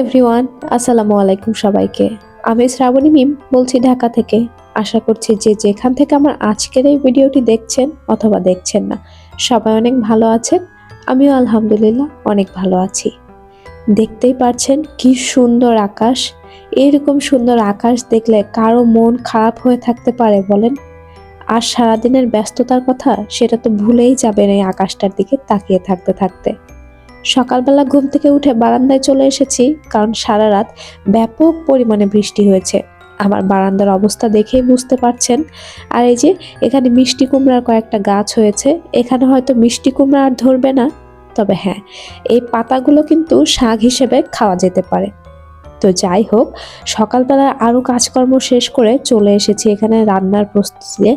Everyone, আসসালামু আলাইকুম সবাইকে। আমি শ্রাবণী মিম, বলছি ঢাকা থেকে। আশা করছি যে যেখান থেকে আমার আজকের এই ভিডিওটি দেখছেন অথবা দেখছেন না, সবাই অনেক ভালো আছেন। আমিও আলহামদুলিল্লাহ অনেক ভালো আছি। দেখতেই পারছেন কি সুন্দর আকাশ। এইরকম সুন্দর আকাশ দেখলে কারও মন খারাপ হয়ে থাকতে পারে বলেন। আর সারাদিনের ব্যস্ততার কথা সেটা তো ভুলেই যাবেন এই আকাশটার দিকে তাকিয়ে থাকতে থাকতে। সকালবেলা ঘুম থেকে উঠে বারান্দায় চলে এসেছি কারণ সারা রাত ব্যাপক পরিমাণে বৃষ্টি হয়েছে। আমার বারান্দার অবস্থা দেখেই বুঝতে পারছেন। আর এই যে, এখানে মিষ্টি কুমড়ার কয়েকটা গাছ হয়েছে। এখানে হয়তো মিষ্টি কুমড়া আর ধরবে না। তবে হ্যাঁ এই পাতাগুলো কিন্তু শাক হিসেবে খাওয়া যেতে পারে। তো যাই হোক সকালবেলা আরও কাজকর্ম শেষ করে চলে এসেছি এখানে রান্নার প্রস্তুতিতে।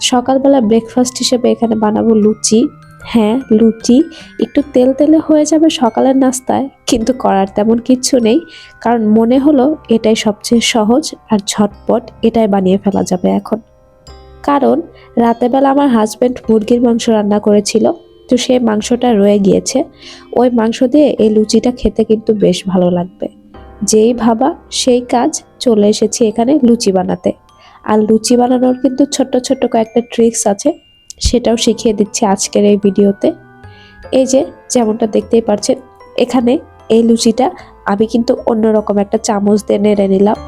সকালবেলা ব্রেকফাস্ট হিসেবে এখানে বানাবো লুচি হ্যাঁ লুচি। একটু তেল তেলে হয়ে যাবে সকালের নাস্তায়, কিন্তু করার তেমন কিচ্ছু নেই। কারণ মনে হলো এটাই সবচেয়ে সহজ আর ঝটপট এটাই বানিয়ে ফেলা যাবে এখন। কারণ রাতেবেলা আমার হাজব্যান্ড মুরগির মাংস রান্না করেছিল, তো সেই মাংসটা রয়ে গিয়েছে। ওই মাংস দিয়ে এই লুচিটা খেতে কিন্তু বেশ ভালো লাগবে। যেই ভাবা, সেই কাজ চলে এসেছি এখানে লুচি বানাতে। আর লুচি বানানোর কিন্তু ছোট্ট ছোট্ট কয়েকটা ট্রিক্স আছে সেটাও শিখিয়ে দিচ্ছি আজকের এই ভিডিওতে। এই যে, যেমনটা দেখতেই পাচ্ছেন এখানে এই লুচিটা আমি কিন্তু অন্যরকম একটা চামচ দিয়ে নেড়ে নিলাম।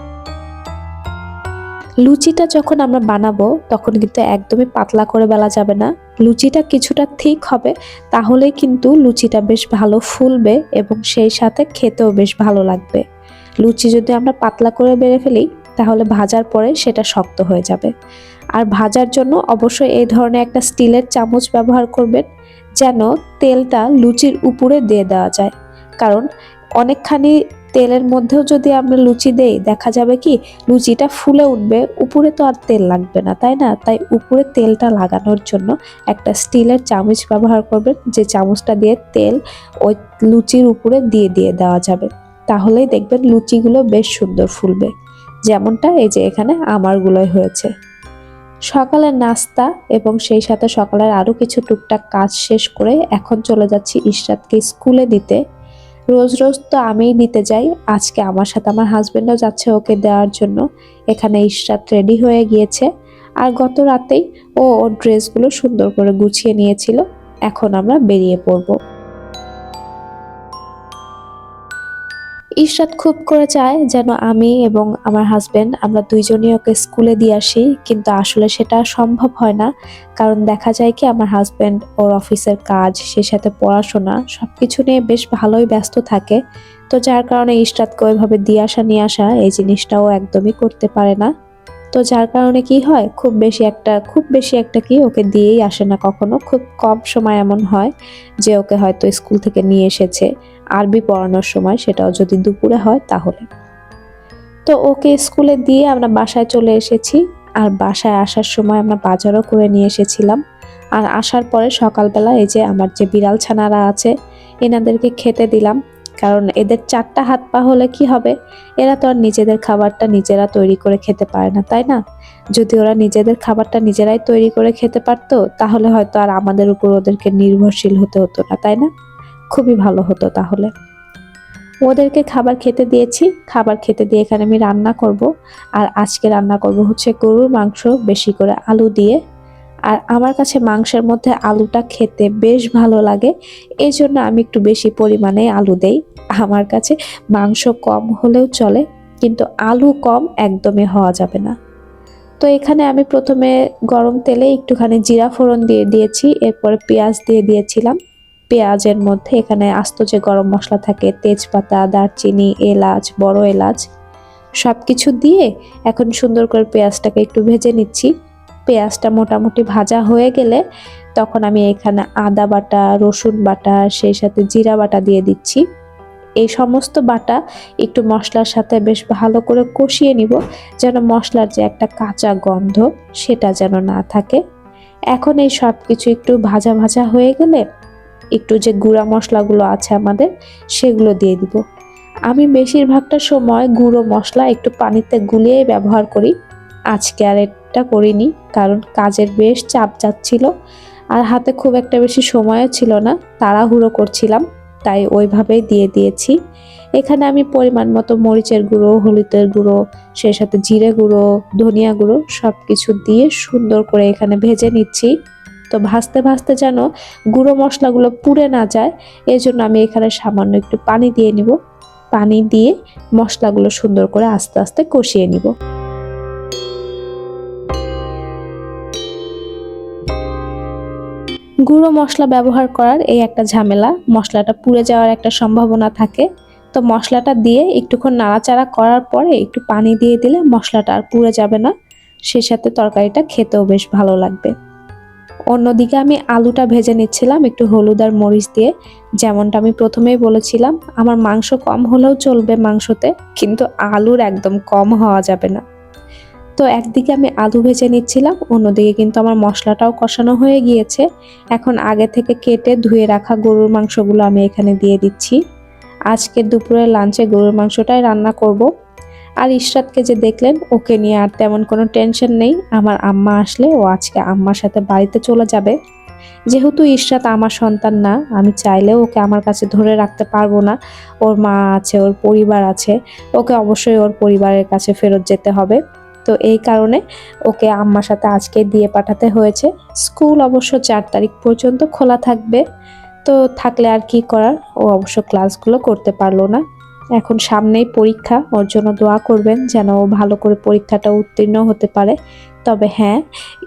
লুচিটা যখন আমরা বানাবো, তখন কিন্তু একদমই পাতলা করে বেলা যাবে না। লুচিটা কিছুটা ঠিক হবে, তাহলেই কিন্তু লুচিটা বেশ ভালো ফুলবে এবং সেই সাথে খেতেও বেশ ভালো লাগবে। লুচি যদি আমরা পাতলা করে বেড়ে ফেলি, তাহলে ভাজার পরে সেটা শক্ত হয়ে যাবে। আর ভাজার জন্য অবশ্যই এই ধরনের একটা স্টিলের চামচ ব্যবহার করবেন, যেন তেলটা লুচির উপরে দিয়ে দেওয়া যায়। কারণ অনেকখানি তেলের মধ্যেও যদি আমরা লুচি দেই, দেখা যাবে কি, লুচিটা ফুলে উঠবে, উপরে তো আর তেল লাগবে না, তাই না? তাই উপরে তেলটা লাগানোর জন্য একটা স্টিলের চামচ ব্যবহার করবেন, যে চামচটা দিয়ে তেল ওই লুচির উপরে দিয়ে দিয়ে দেওয়া যাবে। তাহলেই দেখবেন লুচিগুলো বেশ সুন্দর ফুলবে। যেমনটা এই যে এখানে আমারগুলোই হয়েছে। সকালের নাস্তা এবং সেই সাথে সকালের আরও কিছু টুকটাক কাজ শেষ করে এখন চলে যাচ্ছি ইশরাতকে স্কুলে দিতে। রোজ রোজ তো আমিই দিতে যাই। আজকে আমার সাথে আমার হাজবেন্ডও যাচ্ছে ওকে দেওয়ার জন্য। এখানে ইশরাত রেডি হয়ে গিয়েছে। আর গত রাতেই ও ওর ড্রেসগুলো সুন্দর করে গুছিয়ে নিয়েছিল। এখন আমরা বেরিয়ে পড়ব। ইশরাত খুব করে চায় যেন আমি এবং আমার হাজব্যান্ড আমরা দুইজনই ওকে স্কুলে দিয়ে আসি, কিন্তু আসলে সেটা সম্ভব হয় না। কারণ দেখা যায় কি, আমার হাজব্যান্ড ওর অফিসের কাজ সে সাথে পড়াশোনা সব কিছু নিয়ে বেশ ভালোই ব্যস্ত থাকে। তো যার কারণে ইশরাতকে ওইভাবে দিয়ে আসা, নিয়ে আসা, এই জিনিসটাও একদমই করতে পারে না। তো যার কারণে কি হয়, খুব বেশি একটা, খুব বেশি একটা কি ওকে দিয়েই আসে না কখনো। খুব কম সময় এমন হয় যে ওকে হয়তো স্কুল থেকে নিয়ে এসেছে। আরবি পড়ানোর সময় সেটাও যদি দুপুরে হয় তাহলে। তো ওকে স্কুলে দিয়ে আমরা বাসায় চলে এসেছি। আর বাসায় আসার সময় আমরা বাজারও করে নিয়ে এসেছিলাম। আর আসার পরে সকালবেলা এই যে আমার যে বিড়াল ছানারা আছে, এনাদেরকে খেতে দিলাম। কারণ এদের চারটা হাত পা হলে কি হবে? এরা তো আর নিজেদের খাবারটা নিজেরা তৈরি করে খেতে পারে না, তাই না? যদি ওরা নিজেদের খাবারটা নিজেরাই তৈরি করে খেতে পারতো, তাহলে হয়তো আর আমাদের উপর ওদেরকে নির্ভরশীল হতে হতো না, তাই না? খুবই ভালো হতো তাহলে। ওদেরকে খাবার খেতে দিয়েছি, খাবার খেতে দিয়ে এখানে আমি রান্না করব। আর আজকে রান্না করব হচ্ছে গরুর মাংস, বেশি করে আলু দিয়ে আর আমার কাছে মাংসের মধ্যে আলুটা খেতে বেশ ভালো লাগে এই জন্য আমি একটু বেশি পরিমাণে আলু দেই। আমার কাছে মাংস কম হলেও চলে, কিন্তু আলু কম একদমই হওয়া যাবে না। তো এখানে আমি প্রথমে গরম তেলে একটুখানি জিরা ফোড়ন দিয়ে দিয়েছি, এরপরে পেঁয়াজ দিয়ে দিয়েছিলাম। পেঁয়াজের মধ্যে এখানে আস্ত যে গরম মশলা থাকে, তেজপাতা, দারচিনি, এলাচ, বড় এলাচ সব কিছু দিয়ে এখন সুন্দর করে পেঁয়াজটাকে একটু ভেজে নিচ্ছি। পেঁয়াজটা মোটামুটি ভাজা হয়ে গেলে তখন আমি এখানে আদা বাটা, রসুন বাটা, সেই সাথে জিরা বাটা দিয়ে দিচ্ছি। এই সমস্ত বাটা একটু মশলার সাথে বেশ ভালো করে কষিয়ে নিব যেন মশলার যে একটা কাঁচা গন্ধ সেটা যেন না থাকে। এখন এই সব কিছু একটু ভাজা ভাজা হয়ে গেলে একটু যে গুঁড়া মশলাগুলো আছে আমাদের সেগুলো দিয়ে দিব। আমি বেশিরভাগটা সময় গুঁড়ো মশলা একটু পানিতে গুলিয়ে ব্যবহার করি। আজকে আর এটা করিনি, কারণ কাজের বেশ চাপ যাচ্ছিল আর হাতে খুব একটা বেশি সময়ও ছিল না, তাড়াহুড়ো করছিলাম, তাই ওইভাবেই দিয়ে দিয়েছি। এখানে আমি পরিমাণ মতো মরিচের গুঁড়ো, হলুদের গুঁড়ো, সেই সাথে জিরে গুঁড়ো, ধনিয়া গুঁড়ো সব কিছু দিয়ে সুন্দর করে এখানে ভেজে নিচ্ছি। তো ভাজতে ভাজতে যেন গুঁড়ো মশলাগুলো পুড়ে না যায় এই জন্য আমি এখানে সামান্য একটু পানি দিয়ে নিব। পানি দিয়ে মশলাগুলো সুন্দর করে আস্তে আস্তে কষিয়ে নিব। গুঁড়ো মশলা ব্যবহার করার এই একটা ঝামেলা, মশলাটা পুড়ে যাওয়ার একটা সম্ভাবনা থাকে। তো মশলাটা দিয়ে একটুক্ষণ নাড়াচাড়া করার পরে একটু পানি দিয়ে দিলে মশলাটা আর পুড়ে যাবে না। সে সাথে তরকারিটা খেতেও বেশ ভালো লাগবে। অন্যদিকে আমি আলুটা ভেজে নিচ্ছিলাম একটু হলুদ আর মরিচ দিয়ে। যেমনটা আমি প্রথমেই বলেছিলাম, আমার মাংস কম হলেও চলবে মাংসতে, কিন্তু আলুর একদম কম হওয়া যাবে না। তো একদিকে আমি আলু ভেজে নিচ্ছিলাম, অন্যদিকে কিন্তু আমার মশলাটাও কষানো হয়ে গিয়েছে। এখন আগে থেকে কেটে ধুয়ে রাখা গরুর মাংসগুলো আমি এখানে দিয়ে দিচ্ছি। আজকে দুপুরের লাঞ্চে গরুর মাংসটাই রান্না করব। আর ইশরাতকে যে দেখলেন, ওকে নিয়ে আর তেমন কোনো টেনশন নেই। আমার আম্মা আসলে ও আজকে আম্মার সাথে বাড়িতে চলে যাবে। যেহেতু ইশরাত আমার সন্তান না, আমি চাইলেও ওকে আমার কাছে ধরে রাখতে পারব না। ওর মা আছে, ওর পরিবার আছে। ওকে অবশ্যই ওর পরিবারের কাছে ফেরত যেতে হবে। তো এই কারণে ওকে আম্মার সাথে আজকে দিয়ে পাঠাতে হয়েছে। স্কুল অবশ্য চার তারিখ পর্যন্ত খোলা থাকবে। তো থাকলে আর কি করার? ও অবশ্য ক্লাসগুলো করতে পারল না। এখন সামনেই পরীক্ষা, ওর জন্য দোয়া করবেন যেন ও ভালো করে পরীক্ষাটা উত্তীর্ণ হতে পারে। তবে হ্যাঁ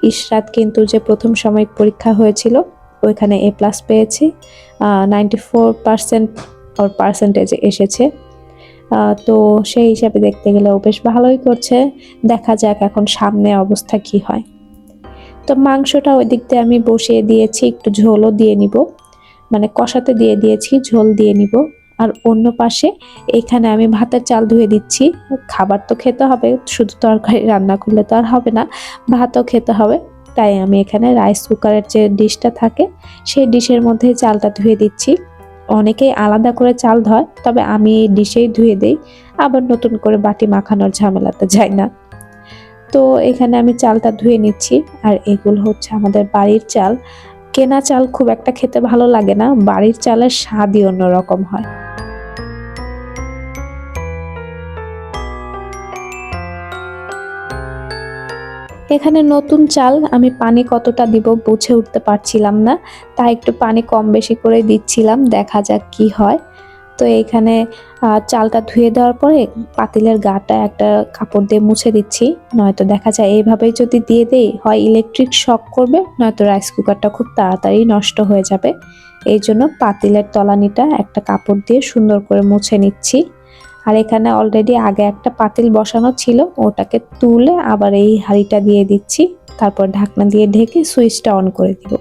ইশরাত কিন্তু যে প্রথম সাময়িক পরীক্ষা হয়েছিল, ওইখানে এ প্লাস পেয়েছি। নাইনটি ফোর পার্সেন্ট ওর পার্সেন্টেজ এসেছে। তো সেই হিসাবে দেখতে গেলে ও বেশ ভালোই করছে। দেখা যাক এখন সামনে অবস্থা কি হয়। তো মাংসটা ওই দিক দিয়ে আমি বসিয়ে দিয়েছি, একটু ঝোলও দিয়ে নিব। মানে কষাতে দিয়ে দিয়েছি, ঝোল দিয়ে নিব। আর অন্য পাশে এখানে আমি ভাতের চাল ধুয়ে দিচ্ছি। খাবার তো খেতে হবে, শুধু তরকারি রান্না করলে তো আর হবে না, ভাতও খেতে হবে। তাই আমি এখানে রাইস কুকারের যে ডিশটা থাকে, সেই ডিশের মধ্যে চালটা ধুয়ে দিচ্ছি। অনেকেই আলাদা করে চাল ধয়, তবে আমি এই ডিশেই ধুয়ে দেই, আবার নতুন করে বাটি মাখানোর ঝামেলাতে যাই না। তো এখানে আমি চালটা ধুয়ে নিচ্ছি, আর এগুলো হচ্ছে আমাদের বাড়ির চাল। কেনা চাল খুব একটা খেতে ভালো লাগে না, বাড়ির চালের স্বাদই অন্যরকম হয়। এখানে নতুন চাল আমি পানি কতটা দিব বুঝে উঠতে পারছিলাম না, তাই একটু পানি কম বেশি করে দিচ্ছিলাম, দেখা যাক কি হয়। তো এখানে চালটা ধুয়ে দেওয়ার পরে পাতিলের গাটা একটা কাপড় দিয়ে মুছে দিচ্ছি, নয়তো দেখা যায় এইভাবেই যদি দিয়ে দেই, হয় ইলেকট্রিক শক করবে, নয়তো রাইস কুকারটা খুব তাড়াতাড়ি নষ্ট হয়ে যাবে। এই জন্য পাতিলের তলানিটা একটা কাপড় দিয়ে সুন্দর করে মুছে নিচ্ছি। আর এখানে অলরেডি আগে একটা পাতিল বসানো ছিল, ওটাকে তুলে আবার এই হাঁড়িটা দিয়ে দিচ্ছি, তারপর ঢাকনা দিয়ে ঢেকে সুইচটা অন করে দিব।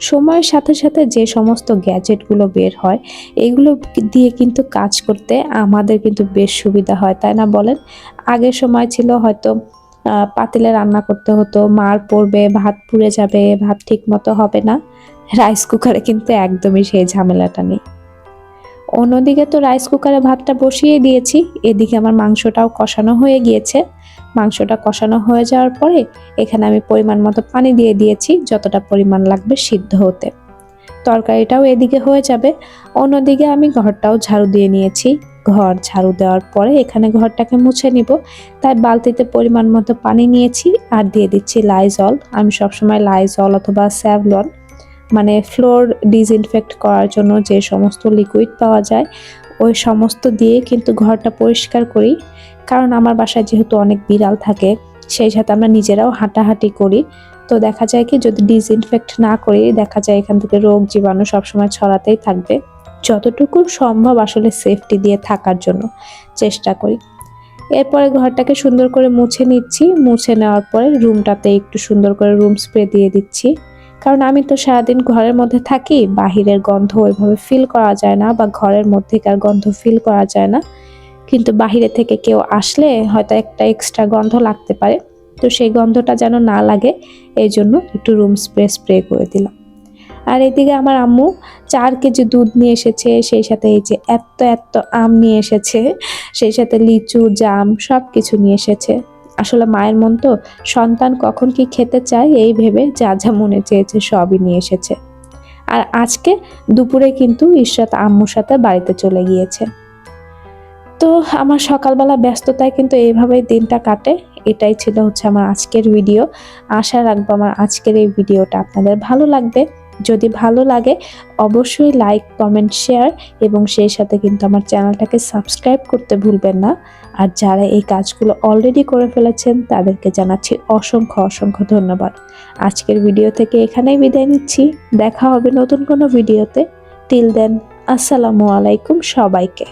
সময়ের সাথে সাথে যে সমস্ত গ্যাজেটগুলো বের হয়, এগুলো দিয়ে কিন্তু কাজ করতে আমাদের কিন্তু বেশ সুবিধা হয়, তাই না বলেন? আগের সময় ছিল হয়তো পাতিলে রান্না করতে হতো, মার পড়বে, ভাত পুড়ে যাবে, ভাত ঠিক মতো হবে না। রাইস কুকারে কিন্তু একদমই সেই ঝামেলাটা নেই। অন্যদিকে তো রাইস কুকারে ভাতটা বসিয়ে দিয়েছি, এদিকে আমার মাংসটাও কষানো হয়ে গিয়েছে। মাংসটা কষানো হয়ে যাওয়ার পরে এখানে আমি পরিমাণ মতো পানি দিয়ে দিয়েছি, যতটা পরিমাণ লাগবে সিদ্ধ হতে। তরকারিটাও এদিকে হয়ে যাবে। অন্যদিকে আমি ঘরটাও ঝাড়ু দিয়ে নিয়েছি। ঘর ঝাড়ু দেওয়ার পরে এখানে ঘরটাকে মুছে নিব। তাই বালতিতে পরিমাণ মতো পানি নিয়েছি আর দিয়ে দিচ্ছি লাইজল আমি সবসময় লাইজল অথবা স্যাভলন মানে ফ্লোর ডিসইনফেক্ট করার জন্য যে সমস্ত লিকুইড পাওয়া যায়, ওই সমস্ত দিয়ে কিন্তু ঘরটা পরিষ্কার করি। কারণ আমার বাসায় যেহেতু অনেক বিড়াল থাকে, সেই সাথে আমরা নিজেরাও হাঁটাহাঁটি করি। তো দেখা যায় কি, যদি ডিসইনফেক্ট না করি, দেখা যায় এখান থেকে রোগ জীবাণু সবসময় ছড়াতেই থাকবে। যতটুকু সম্ভব আসলে সেফটি দিয়ে থাকার জন্য চেষ্টা করি। এরপরে ঘরটাকে সুন্দর করে মুছে নিচ্ছি। মুছে নেওয়ার পরে রুমটাতে একটু সুন্দর করে রুম স্প্রে দিয়ে দিচ্ছি। কারণ আমি তো সারাদিন ঘরের মধ্যে থাকি, বাহিরের গন্ধ ওইভাবে ফিল করা যায় না বা ঘরের মধ্যেকার গন্ধ ফিল করা যায় না। কিন্তু বাহিরে থেকে কেউ আসলে হয়তো একটা এক্সট্রা গন্ধ লাগতে পারে। তো সেই গন্ধটা যেন না লাগে এই জন্য একটু রুম স্প্রে স্প্রে করে দিলাম। আর এদিকে আমার আম্মু চার কেজি দুধ নিয়ে এসেছে, সেই সাথে এই যে এত এত আম নিয়ে এসেছে, সেই সাথে লিচু, জাম সব কিছু নিয়ে এসেছে। আসলে মায়ের মন তো সন্তান কখন কি খেতে চায় এই ভেবে যা যা মনে চেয়েছে সবই নিয়ে এসেছে। আর আজকে দুপুরে কিন্তু ইশরাত আম্মুর সাথে বাড়িতে চলে গিয়েছে। তো আমার সকালবেলা ব্যস্ততায় কিন্তু এইভাবেই দিনটা কাটে, এটাই ছিল হচ্ছে আমার আজকের ভিডিও। আশা রাখব আমার আজকের এই ভিডিওটা আপনাদের ভালো লাগবে। যদি ভালো লাগে, অবশ্যই লাইক কমেন্ট শেয়ার এবং সেই সাথে কিন্তু আমার চ্যানেলটাকে সাবস্ক্রাইব করতে ভুলবেন না। আর যারা এই কাজগুলো অলরেডি করে ফেলেছেন, তাদেরকে জানাচ্ছি অসংখ্য অসংখ্য ধন্যবাদ। আজকের ভিডিও থেকে এখানেই বিদায় নিচ্ছি। দেখা হবে নতুন কোনো ভিডিওতে টিল দেন আসসালামু আলাইকুম সবাইকে।